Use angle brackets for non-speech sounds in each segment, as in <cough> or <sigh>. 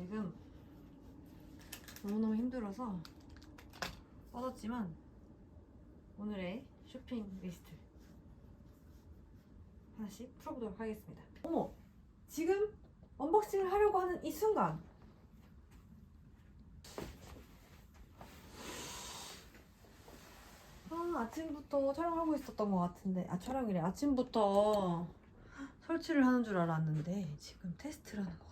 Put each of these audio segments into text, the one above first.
지금 너무너무 힘들어서 뻗었지만 오늘의 쇼핑 리스트 하나씩 풀어보도록 하겠습니다. 어머! 지금 언박싱을 하려고 하는 이 순간 아, 아침부터 촬영하고 있었던 것 같은데 아 촬영이래 아침부터 설치를 하는 줄 알았는데 지금 테스트를 하는 것 같아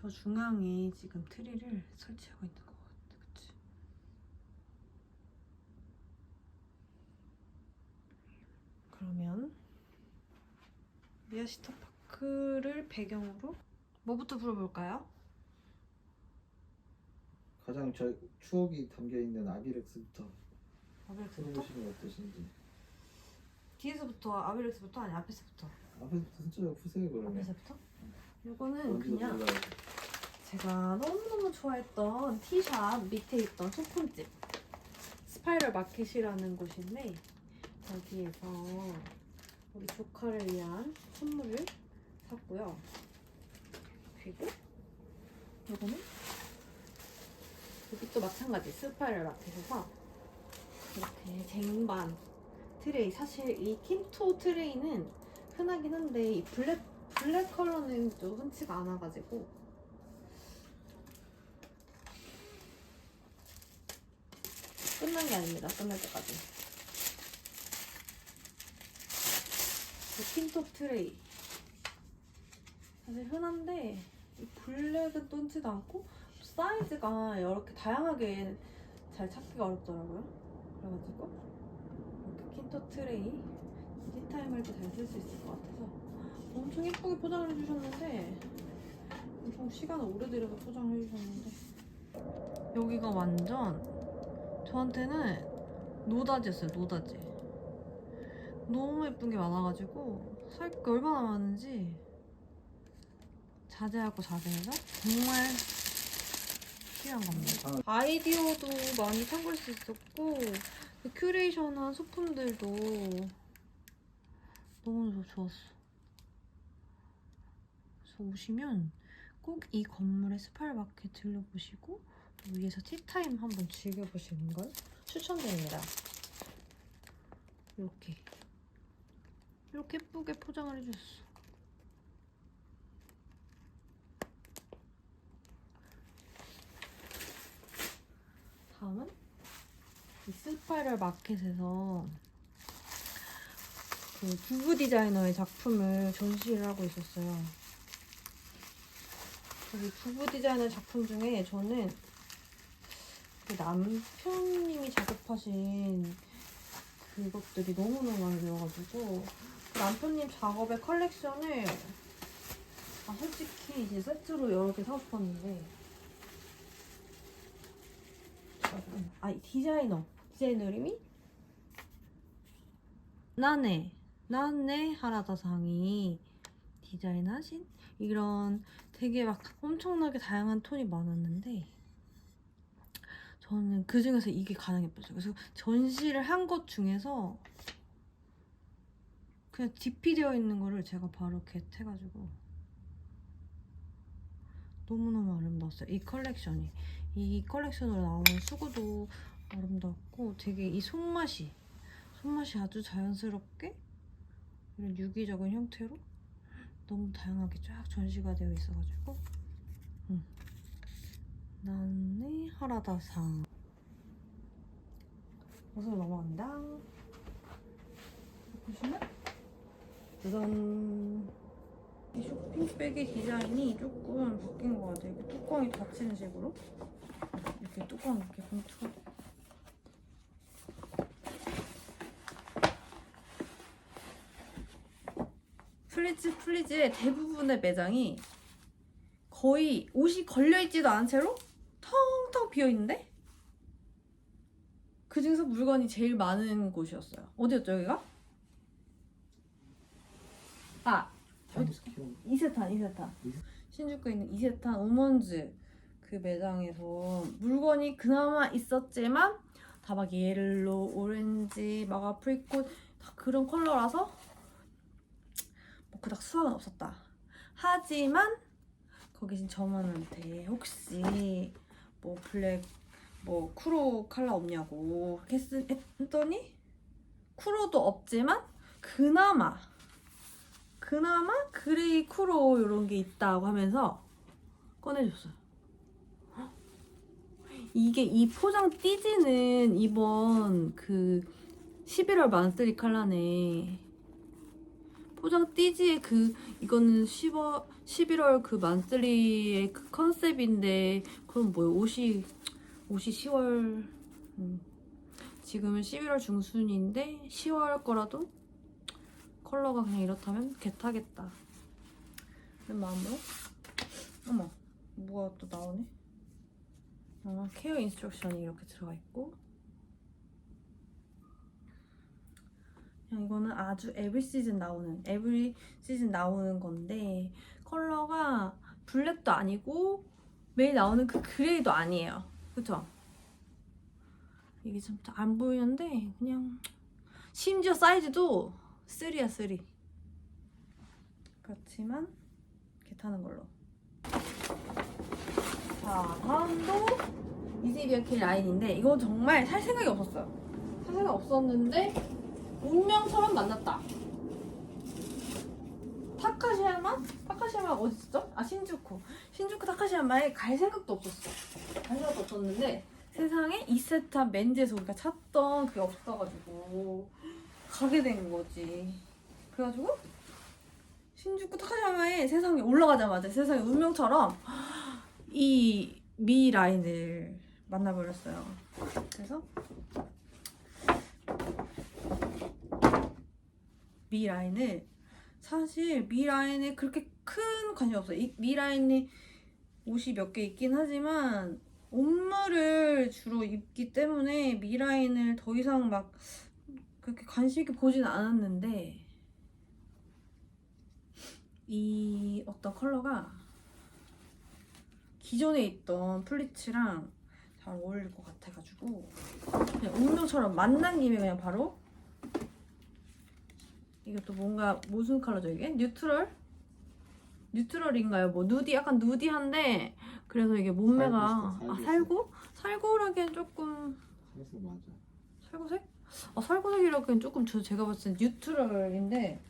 저 중앙에 지금 트리를 설치하고 있는 것 같아 그치? 그러면 미아시터 파크를 배경으로 뭐부터 불어볼까요? 가장 저 추억이 담겨 있는 아비렉스부터? 해보시면 어떠신지. 뒤에서부터 아비렉스부터 아니 앞에서부터 앞에서부터 순차적으로 푸세요 그러면. 앞에서부터? 이거는 먼지도 그냥. 제가 너무너무 좋아했던 티샵 밑에 있던 소품집 스파이럴 마켓이라는 곳인데 거기에서 우리 조카를 위한 선물을 샀고요. 그리고 이거는 여기 또 마찬가지 스파이럴 마켓에서 이렇게 쟁반 트레이 사실 이 킨토 트레이는 흔하긴 한데 이 블랙 블랙 컬러는 좀 흔치가 않아가지고 끝난 게 아닙니다. 끝날 때까지. 그 틴톱 트레이. 사실 흔한데 이 블랙은 똔지도 않고 사이즈가 이렇게 다양하게 잘 찾기가 어렵더라고요. 그래가지고 이렇게 킨톱 트레이 티타임할 때잘쓸 수 있을 것 같아서 엄청 예쁘게 포장을 해주셨는데 좀 시간을 오래 들여서 포장을 해주셨는데 여기가 완전 저한테는 노다지였어요, 노다지. 너무 예쁜 게 많아가지고 살 게 얼마나 많은지 자제하고 자제해서 정말 필요한 겁니다. 아이디어도 많이 참고할 수 있었고 그 큐레이션한 소품들도 너무 좋았어. 오시면 꼭 이 건물의 스파일 마켓 들려보시고 위에서 티타임 한번 즐겨보시는 걸 추천드립니다. 이렇게 이렇게 예쁘게 포장을 해줬어. 다음은 이 스파이럴 마켓에서 그 부부 디자이너의 작품을 전시를 하고 있었어요. 이 부부 디자이너 작품 중에 저는 그 남편님이 작업하신 그것들이 너무너무 많이 들어가지고 그 남편님 작업의 컬렉션을 아 솔직히 이제 세트로 여러 개 사고 싶었는데 아 디자이너 디자이너 이름이? 나네 나네 하라다상이 디자인하신 이런 되게 막 엄청나게 다양한 톤이 많았는데 저는 그 중에서 이게 가장 예뻤어요. 그래서 전시를 한 것 중에서 그냥 DP 되어 있는 거를 제가 바로 겟해가지고 너무너무 아름다웠어요. 이 컬렉션이. 이 컬렉션으로 나오는 수구도 아름답고 되게 이 손맛이 손맛이 아주 자연스럽게 이런 유기적인 형태로 너무 다양하게 쫙 전시가 되어 있어가지고. 음. 나네 하라다상. 옷으로 넘어간다. 보시면. 짜잔. 이 쇼핑백의 디자인이 조금 바뀐 것 같아요. 이렇게 뚜껑이 닫히는 식으로. 이렇게 뚜껑 이렇게 봉투 플리즈 플리즈의 대부분의 매장이 거의 옷이 걸려있지도 않은 채로 텅텅 비어있는데 그 중에서 물건이 제일 많은 곳이었어요. 어디였죠 여기가? 아 이세탄 이세탄 이세- 신주쿠에 있는 이세탄 우먼즈 그 매장에서 물건이 그나마 있었지만 다막 옐로, 오렌지, 막 아프리콧 다 그런 컬러라서 뭐 그닥 수확은 없었다. 하지만 거기 진 점원한테 혹시 뭐 블랙 뭐 쿠로 칼라 없냐고 했, 했더니 쿠로도 없지만 그나마 그나마 그레이 쿠로 이런 게 있다고 하면서 꺼내줬어요. 헉! 이게 이 포장 띠지는 이번 그 11월 만스리 칼라네. 포장 띠지의 그 이거는 10월 11월 그 만스리의 그 컨셉인데 그럼 뭐예요? 옷이 옷이 10월 음. 지금은 11월 중순인데 10월 거라도 컬러가 그냥 이렇다면 개타겠다. 그런 마음으로 어머 뭐가 또 나오네? 어, 케어 인스트럭션이 이렇게 들어가 있고 이거는 아주 에브리 시즌 나오는 에브리 시즌 나오는 건데 컬러가 블랙도 아니고 매일 나오는 그 그레이도 아니에요. 그쵸? 이게 좀 안 보이는데 그냥 심지어 사이즈도 3야 3 그렇지만 괜찮은 걸로 자 다음도 이지비어킬 라인인데 이건 정말 살 생각이 없었어요 살 생각 없었는데 운명처럼 만났다 타카시야마? 타카시야마 어디 있었죠? 아 신주쿠 신주쿠 타카시야마에 갈 생각도 없었어 갈 생각도 없었는데 세상에 이세타 맨즈에서 우리가 찾던 그게 없어가지고 가게 된 거지. 그래가지고 신주쿠 타카야마에 세상에 올라가자마자 세상에 운명처럼 이 미 라인을 만나버렸어요. 그래서 미 라인을 사실 미 라인에 그렇게 큰 관심 없어요. 이 미 라인이 옷이 몇 개 있긴 하지만 옷물을 주로 입기 때문에 미 라인을 더 이상 막 그렇게 관심 있게 보진 않았는데 이 어떤 컬러가 기존에 있던 플리츠랑 잘 어울릴 것 같아가지고 그냥 운명처럼 만난 김에 그냥 바로 이것도 뭔가 무슨 컬러죠 이게? 뉴트럴? 뉴트럴인가요? 뭐 누디 약간 누디한데 그래서 이게 몸매가 살구색, 아 살구? 살구라기엔 조금 그래서 맞아 살구색? 아 살구색이라기엔 조금 저 제가 봤을 때 뉴트럴인데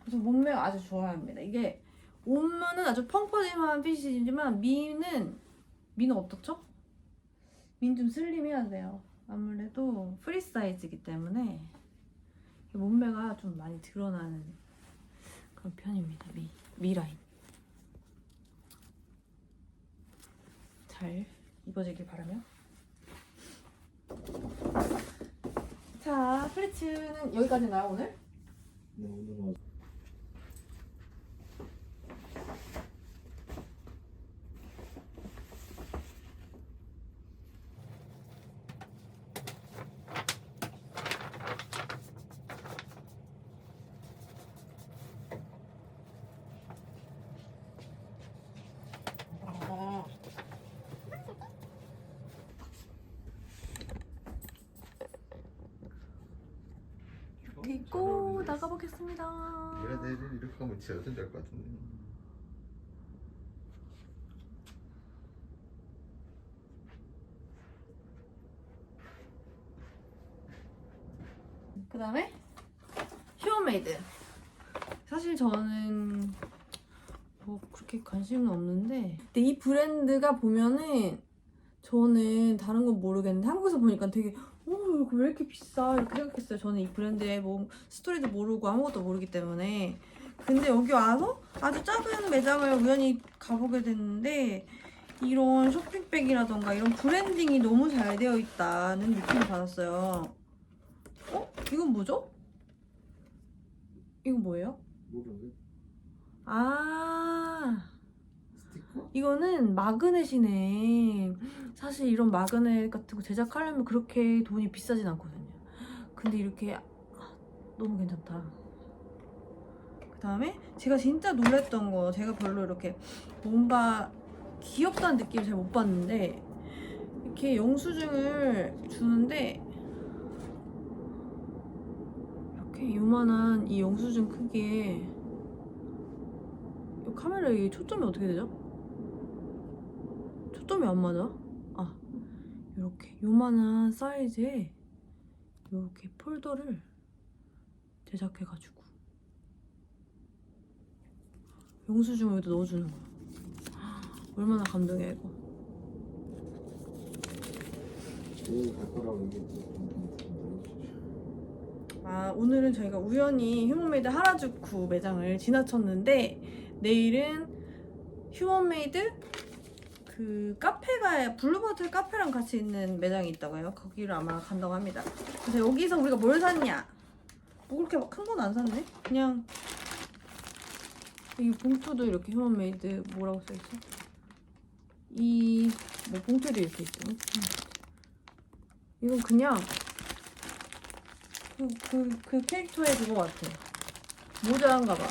그래서 몸매가 아주 좋아합니다. 이게 옷무는 아주 펑퍼짐한 핏이지만 미는 미는 어떻죠? 미는 좀 슬림해야 돼요. 아무래도 프리 사이즈이기 때문에 몸매가 좀 많이 드러나는 그런 편입니다. 미, 미 라인. 잘 입어지길 바라며. 자, 플리츠는 여기까지인가요, 오늘? 네 오늘은 이렇게 입고 나가보겠습니다. 얘가 내일 이렇게 하면 진짜 어쩐지 알것 같은데. 그 다음에 휴먼메이드. 사실 저는 뭐 그렇게 관심은 없는데 근데 이 브랜드가 보면은 저는 다른 건 모르겠는데 한국에서 보니까 되게 어 이거 왜 이렇게 비싸 이렇게 생각했어요. 저는 이 브랜드의 뭐 스토리도 모르고 아무것도 모르기 때문에 근데 여기 와서 아주 작은 매장을 우연히 가보게 됐는데 이런 쇼핑백이라던가 이런 브랜딩이 너무 잘 되어 있다는 느낌을 받았어요. 어? 이건 뭐죠? 이건 뭐예요? 모르는 아, 이거는 마그넷이네. 사실 이런 마그넷 같은 거 제작하려면 그렇게 돈이 비싸진 않거든요. 근데 이렇게 아, 너무 괜찮다. 그 다음에 제가 진짜 놀랬던 거 제가 별로 이렇게 뭔가 귀엽다는 느낌을 잘못 봤는데 이렇게 영수증을 주는데 이렇게 요만한 이 영수증 크기에 이 카메라 이 초점이 어떻게 되죠? 초점이 안 맞아? 아 이렇게 요만한 사이즈의 이렇게 폴더를 제작해가지고 영수증을 여기다 넣어주는 거야. 얼마나 감동이야 이거. 아 오늘은 저희가 우연히 휴먼메이드 하라주쿠 매장을 지나쳤는데 내일은 휴먼메이드 그 카페가 블루버틀 카페랑 같이 있는 매장이 있다고 해요. 거기를 아마 간다고 합니다. 그래서 여기서 우리가 뭘 샀냐? 뭐 그렇게 막 큰 건 안 샀네. 그냥 이 봉투도 이렇게 휴먼메이드 뭐라고 써 있어? 이 뭐 봉투도 이렇게 있어. 이건 그냥 그, 그, 그 캐릭터의 그거 같아. 모자인가 봐.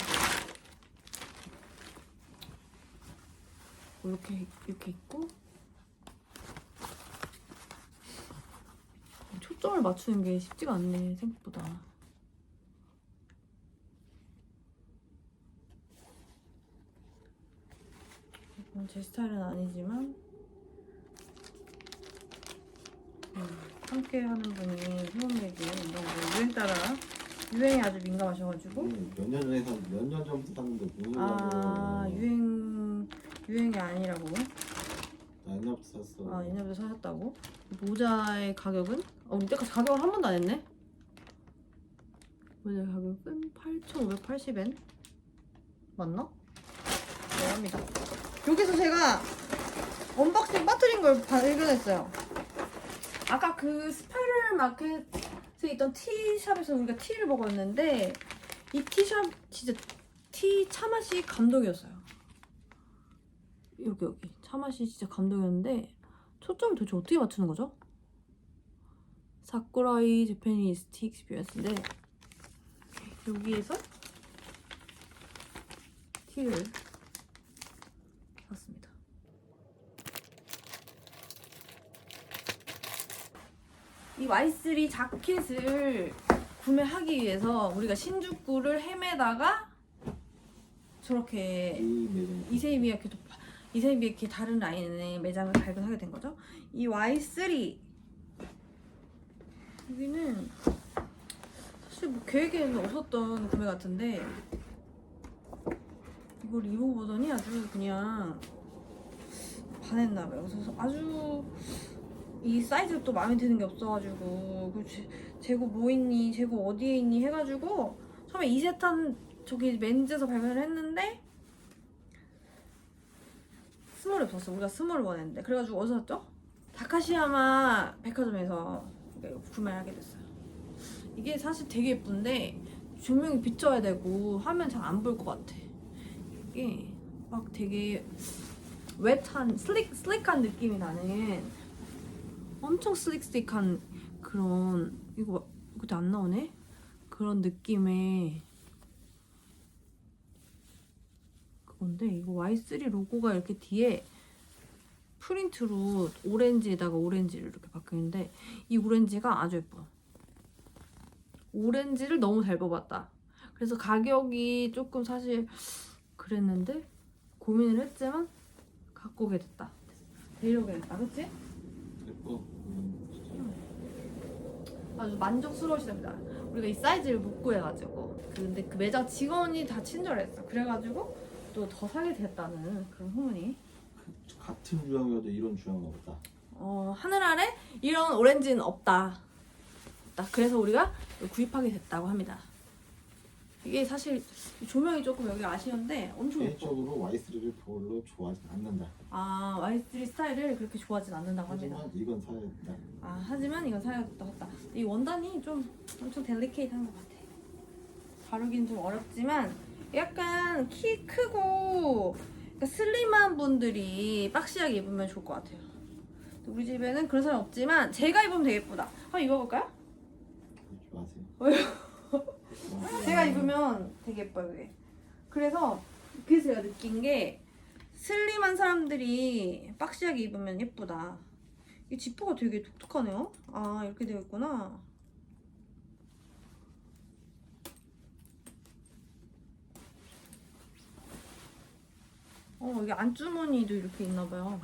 이렇게, 이렇게 있고. 초점을 맞추는 게 쉽지가 않네, 생각보다. 이건 제 스타일은 아니지만, 음, 함께 하는 분이 휴먼메이드 이런 거 유행 따라 유행에 아주 민감하셔가지고 몇 년 전에서 몇 년 전부터 샀는데 무슨 아 유행 유행이 아니라고? 나 옛날부터 샀어. 아 옛날부터 사셨다고? 모자의 가격은? 어 이때까지 가격을 한 번도 안 했네? 모자의 가격은 8,580엔? 맞나? 네 합니다. 여기서 제가 언박싱 빠뜨린 걸 발견했어요. 아까 그 스파이럴 마켓에 있던 티샵에서 우리가 티를 먹었는데 이 티샵 진짜 티 차맛이 감동이었어요. 여기 여기 차 맛이 진짜 감동이었는데 초점을 도대체 어떻게 맞추는 거죠? 사쿠라이 재패니스 티 익스피리언스인데 여기에서 티를 샀습니다. 이 Y3 자켓을 구매하기 위해서 우리가 신주쿠를 헤매다가 저렇게 이 매장. 이세이미야케 이세이미야케 다른 라인의 매장을 발견하게 된 거죠. 이 Y3 여기는 사실 뭐 계획에는 없었던 구매 같은데 이걸 입어보더니 아주 그냥 반했나 봐요. 그래서 아주 이 사이즈가 또 마음에 드는 게 없어가지고 그 재- 재고 뭐 있니 재고 어디에 있니 해가지고 처음에 이세탄 저기 맨즈에서 발매를 했는데 스몰이 없었어 우리가 스몰을 원했는데 그래가지고 어디서 샀죠? 다카시야마 백화점에서 이렇게 구매를 하게 됐어요 이게 사실 되게 예쁜데 조명이 비춰야 되고 하면 잘 안 보일 것 같아 이게 막 되게 웻한 슬릭, 슬릭한 느낌이 나는 엄청 슬릭 슬릭한 그런 이거 그때 안 나오네? 그런 느낌의 그 건데 이거 Y3 로고가 이렇게 뒤에 프린트로 오렌지에다가 오렌지를 이렇게 있는데 이 오렌지가 아주 예뻐요. 오렌지를 너무 잘 뽑았다. 그래서 가격이 조금 사실 그랬는데 고민을 했지만 갖고 오게 됐다. 데려오게 됐다. 그치? 예뻐. 음. 아주 만족스러우시답니다. 우리가 이 사이즈를 못 구해가지고 근데 그 매장 직원이 다 친절했어. 그래가지고 또 더 사게 됐다는 그런 소문이. 같은 주황이어도 이런 주황은 없다. 어 하늘 아래 이런 오렌지는 없다. 없다. 그래서 우리가 구입하게 됐다고 합니다. 이게 사실 조명이 조금 여기 아쉬운데 엄청 예뻐. 개인적으로 Y3를 별로 좋아하지 않는다. 아 Y3 스타일을 그렇게 좋아하진 않는다고 합니다. 하지만 이건 사야 된다. 아 하지만 이건 사야겠다 했다. 이 원단이 좀 엄청 델리케이트한 것 같아. 다루긴 좀 어렵지만 약간 키 크고 슬림한 분들이 박시하게 입으면 좋을 것 같아요. 우리 집에는 그런 사람 없지만 제가 입으면 되게 예쁘다. 한번 입어볼까요? 왜요? <laughs> 제가 입으면 되게 예뻐요, 이게. 그래서 그래서 제가 느낀 게 슬림한 사람들이 박시하게 입으면 예쁘다. 이 지퍼가 되게 독특하네요. 아 이렇게 되어 있구나. 어 이게 안주머니도 이렇게 있나봐요.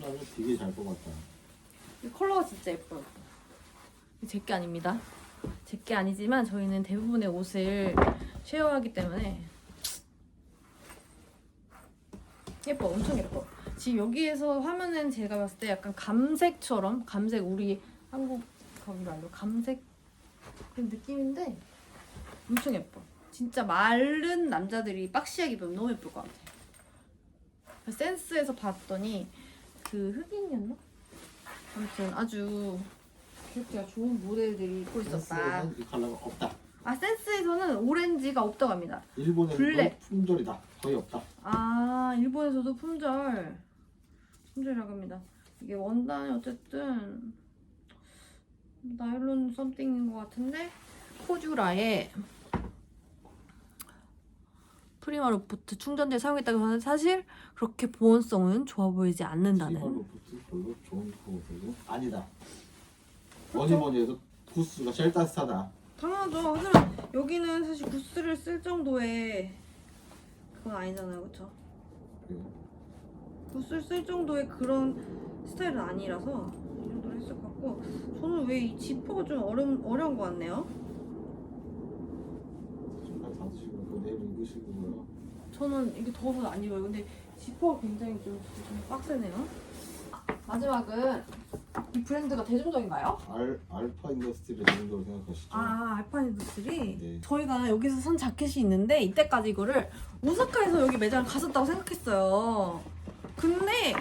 나는 되게 잘 뽑았다. 이 컬러가 진짜 예뻐요. 제게 아닙니다. 제게 아니지만 저희는 대부분의 옷을 쉐어하기 때문에 예뻐, 엄청 예뻐. 지금 여기에서 화면은 제가 봤을 때 약간 감색처럼 감색 우리 한국 거기 말로 감색 그런 느낌인데 엄청 예뻐. 진짜 마른 남자들이 박시하게 입으면 너무 예쁠 것 같아. 센스에서 봤더니 그 흑인이었나? 아무튼 아주 기억기가 좋은 모델들이 입고 있었다. 이 컬러가 없다. 아 센스에서는 오렌지가 없다고 합니다. 일본에는 블랙. 품절이다. 거의 없다. 아 일본에서도 품절 품절이라고 합니다. 이게 원단이 어쨌든 나일론 썸띵인 것 같은데 코주라의 프리마 로프트 충전재 사용했다고 하는데 사실 그렇게 보온성은 좋아 보이지 않는다는 부츠 별로 좋은 코스고 아니다. 뭐니 뭐니 해도 구스가 제일 따뜻하다. 당연하죠. 하지만 여기는 사실 구스를 쓸 정도의 그건 아니잖아요, 그렇죠? 그리고 구스를 쓸 정도의 그런 스타일은 아니라서 이 정도로 했을 것 같고 저는 왜 이 지퍼가 좀 어려운, 어려운 것 같네요. 신발 닫으시고 그 입으시고요. 저는 이게 더워서 안 입어요. 근데 지퍼가 굉장히 좀, 좀 빡세네요. 아, 마지막은 이 브랜드가 대중적인가요? 알 알파 인더스트리를 정도로 생각하시죠. 아 알파인더스리 네. 저희가 여기서 산 자켓이 있는데 이때까지 이거를 오사카에서 여기 매장을 갔었다고 생각했어요 근데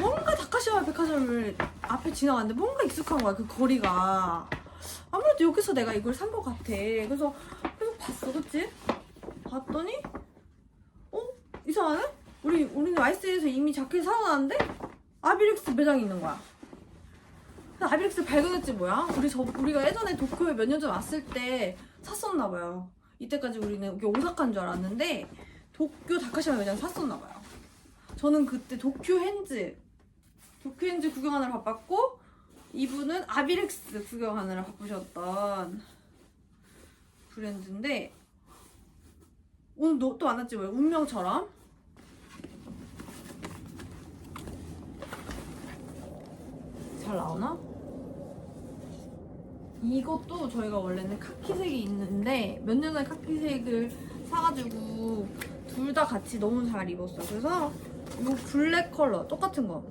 뭔가 다카시마 백화점을 앞에 지나갔는데 뭔가 익숙한 거야 그 거리가 아무래도 여기서 내가 이걸 산 것 같아 그래서 계속 봤어 그치? 봤더니 어? 이상하네? 우리, 우리는 와이스에서 이미 자켓 사놓았는데 아비렉스 매장이 있는 거야 아비렉스 발견했지 뭐야? 우리 저 우리가 예전에 도쿄에 몇 년 전 왔을 때 샀었나 봐요. 이때까지 우리는 여기 오사카인 줄 알았는데 도쿄 다카시마 매장 샀었나 봐요. 저는 그때 도쿄 핸즈 도쿄 핸즈 구경하느라 바빴고 이분은 아비렉스 구경하느라 바쁘셨던 브랜드인데 오늘 너또 만났지 뭐야? 운명처럼 잘 나오나? 이것도 저희가 원래는 카키색이 있는데 몇 년 전에 카키색을 사가지고 둘 다 같이 너무 잘 입었어요. 그래서 이 블랙 컬러 똑같은 거.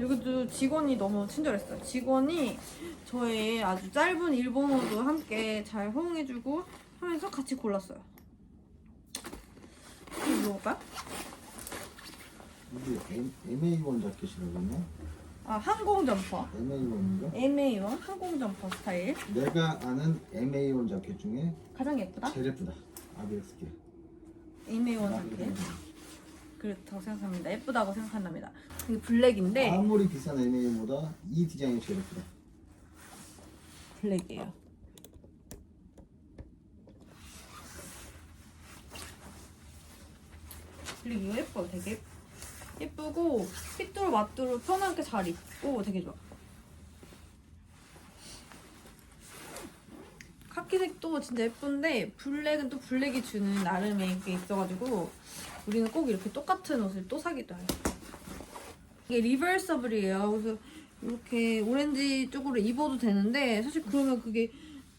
여기도 직원이 너무 친절했어요. 직원이 저의 아주 짧은 일본어도 함께 잘 호응해주고 하면서 같이 골랐어요. 입어볼까요? 이게 M, MA1 자켓이라고 했나? 아 항공 점퍼. MA1인가? MA1 항공 점퍼 스타일. 내가 아는 MA1 자켓 중에 가장 예쁘다. 제일 예쁘다. 아비엑스게. MA1 자켓. 그렇다고 생각합니다. 예쁘다고 생각한답니다. 이게 블랙인데 아무리 비싼 MA1보다 이 디자인이 제일 예쁘다. 블랙이에요. 이거 예뻐요. 되게 예쁘고 맛도로 편하게 잘 입고 되게 좋아. 카키색도 진짜 예쁜데 블랙은 또 블랙이 주는 나름의 게 있어가지고 우리는 꼭 이렇게 똑같은 옷을 또 사기도 해요. 이게 리버서블이에요. 그래서 이렇게 오렌지 쪽으로 입어도 되는데 사실 그러면 그게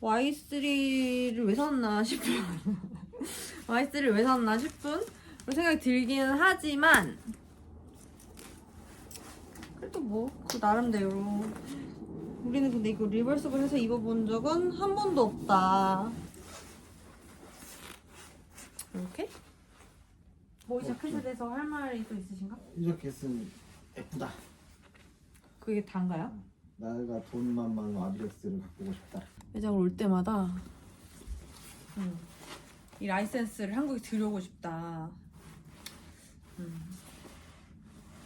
Y3를 왜 샀나 싶은 <laughs> Y3를 왜 샀나 싶은 그런 생각이 들기는 하지만 그래도 뭐 그 나름대로 우리는 근데 이거 리버서블 해서 입어본 적은 한 번도 없다 이렇게? 뭐이 자켓에 대해서 할 말이 또 있으신가? 이 자켓은 예쁘다. 그게 단가요? 내가 돈만 많은 아비렉스를 갖고 오고 싶다. 매장을 올 때마다 음, 이 라이센스를 한국에 들여오고 싶다. 음.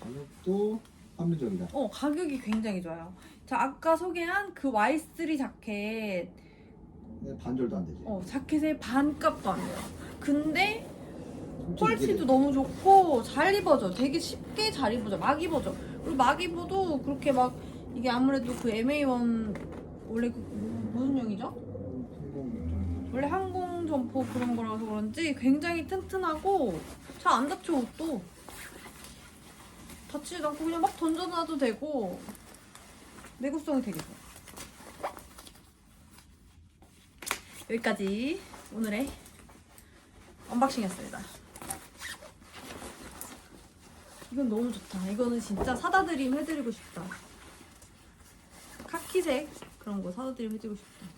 가격도 합리적이다. 어 가격이 굉장히 좋아요. 자 아까 소개한 그 Y3 자켓 근데 반절도 안 되지. 어 자켓의 반값도 안 돼요. 근데 엄청 퀄리티도 이게 너무 좋고 잘 입어져. 되게 쉽게 잘 입어져. 막 입어져. 그리고 막 입어도 그렇게 막 이게 아무래도 그 MA1 원래 그 무슨 용이죠? 성공 원래 항공 점포 그런 거라서 그런지 굉장히 튼튼하고 잘 안 다쳐 옷도 다치지도 않고 그냥 막 던져놔도 되고 내구성이 되게 좋아. 여기까지 오늘의 언박싱이었습니다. 이건 너무 좋다. 이거는 진짜 사다 드림 해드리고 싶다. 카키색 그런 거 사다 드림 해드리고 싶다.